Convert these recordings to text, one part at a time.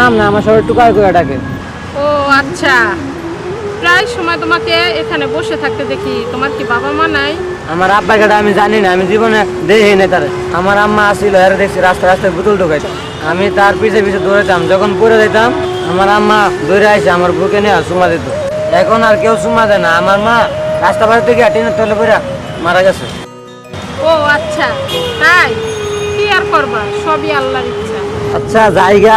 নাম না আমার সবাই টুকার করে ডাকে। ও আচ্ছা। প্রায় সময় তোমাকে এখানে বসে থাকতে দেখি। তোমার কি বাবা মা নাই? আমার আব্বা কেটা আমি জানি না আমি জীবনে দেখি না তার। আমার আম্মা আসছিল এর দেখছি রাস্তা রাস্তায় বোতল ঢুকাইতাম আমি তার পিছে পিছে দৌড়াইতাম যখন পড়ে যেতাম আমার আম্মা দৌড়ে আসে আমার বুকে নিয়ে চুমা দিত। এখন আর কেউ চুমা দেয় না আমার মা রাস্তা পাশ থেকে টিনের তলে পড়ে মারা গেছে। ও আচ্ছা। তাই? কি আর করবা? সবই আল্লাহর ইচ্ছা। আচ্ছা জায়গা।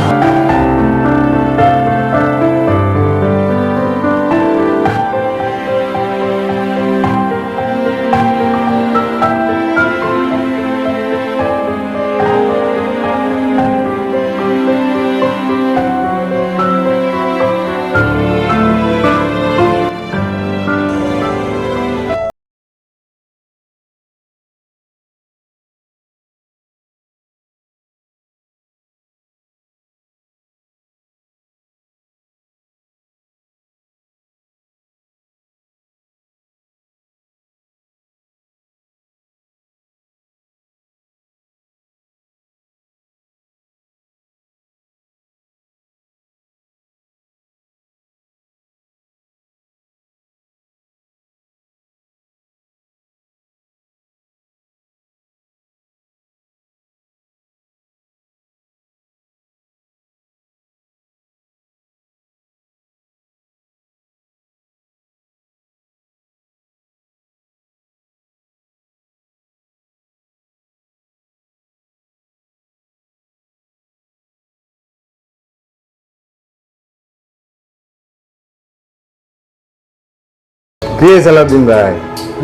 কে সালাউদ্দিন ভাই।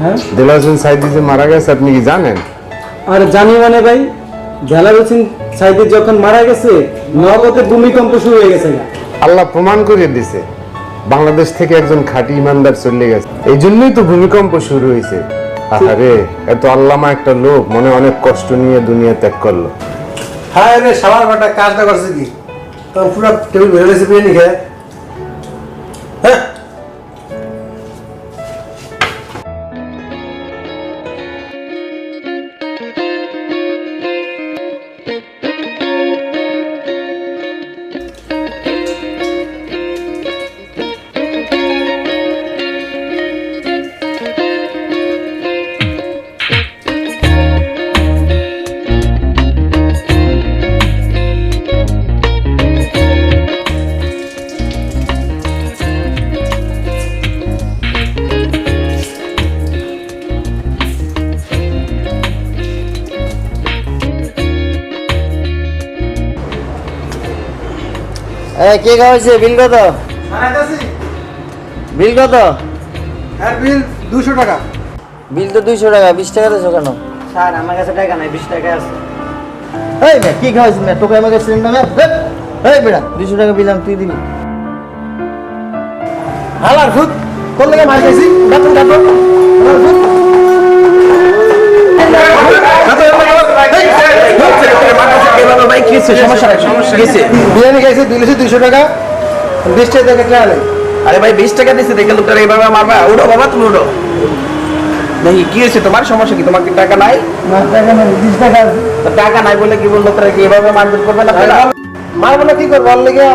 হ্যাঁ? দেলার হোসেন সাইদি যে মারা গেছে আপনি কি জানেন? আর জানি মানে ভাই হোসেন সাইদি যখন মারা গেছে নগদে ভূমিকম্প শুরু হয়ে গেছে আল্লাহ প্রমাণ করে দিছে বাংলাদেশ থেকে একজন খাঁটি ইমানদার চলে গেছে। এই জন্যই তো ভূমিকম্প শুরু হয়েছে। আহারে এত আল্লামা একটা লোক মনে অনেক কষ্ট নিয়ে দুনিয়া ত্যাগ করল। হায় রে সাবার বাটা কাজটা করছে কি? তখন পুরো টেবিল ভরে গেছে খেয়ে। হ্যাঁ? কে খাওয়াইছে বিল কত বিল কত আর বিল দুশো টাকা বিল তো দুইশো টাকা বিশ টাকা দিয়েছ কেন স্যার আমার কাছে টাকা নাই বিশ টাকা আছে এই মেয়ে কি খাওয়াইছিস তোকে আমাকে সিলিন্ডার এই বেড়া দুইশো টাকা বিল আমি তুই দিবি হালার ফুট কোন লেগে মার খাইছি ডাকুন ডাকুন হালার ফুট বিরিয়ানি খাইছি দিলেছি দুইশো টাকা। বিশ টাকা থেকে টাকা নেই আরে ভাই বিশ টাকা দিচ্ছে দেখে লোকটা এইভাবে মারবা। উঠো বাবা তুমি উঠো। দেখি কি হয়েছে তোমার? সমস্যা কি? তোমার কি টাকা নাই? না টাকা নেই বিশ টাকা টাকা নাই বলে কি বলল কি এভাবে মারধর করবে না মারবো না কি করব? লেগে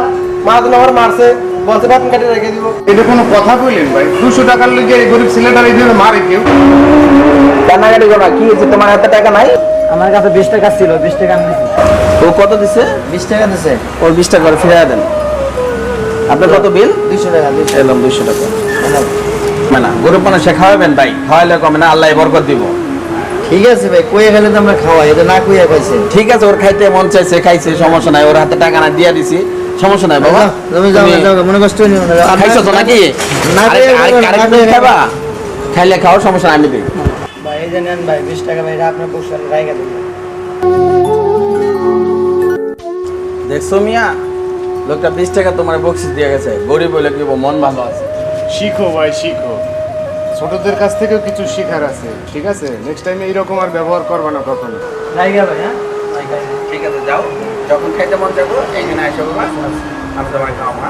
মা দিন আমার মারছে। বলছে বাতন কাটে রেখে দিব। এটা কোনো কথা কইলেন ভাই? দুশো টাকার লেগে এই গরিব ছেলেটার এইভাবে মারে কেউ? কান্নাকাটি করো না কি হয়েছে? তোমার হাতে টাকা নাই? আমার কাছে বিশ টাকা ছিল বিশ টাকা আমি দিছি ও কত দিছে বিশ টাকা দিছে ওর বিশ টাকা করে ফিরে দেন আপনার কত বিল দুইশো টাকা এলাম দুইশো টাকা মানে গরিব মানুষ খাওয়াবেন ভাই খাওয়াইলে কমে না আল্লাহ বরকত দিব ঠিক আছে ভাই কইয়ে গেলে তো আমরা খাওয়াই এটা না কইয়া পাইছে ঠিক আছে ওর খাইতে মন চাইছে খাইছে সমস্যা নাই ওর হাতে টাকা না দিয়া দিছি সমস্যা নাই বাবা তুমি যাও যাও মনে কষ্ট নিও না খাইছো তো নাকি না খাইলে খাওয়ার সমস্যা নাই, আমি দিই যে নেন ভাই বিশ টাকা ভাই এটা আপনার পৌঁছান রাইগা দেবেন দেখছ মিয়া? লোকটা বিশ টাকা তোমার বক্সিস দিয়ে গেছে। গরিব হইলে কি বলব, মন ভালো আছে? শিখো ভাই শিখো। ছোটদের কাছ থেকেও কিছু শেখার আছে ঠিক আছে? নেক্সট টাইম এইরকম আর ব্যবহার করবে না কখনো। জায়গা ভাই হ্যাঁ? ঠিক আছে যাও। যখন খাইতে মন যাব এই জন্য আইসো আমি তোমার খাওয়া মা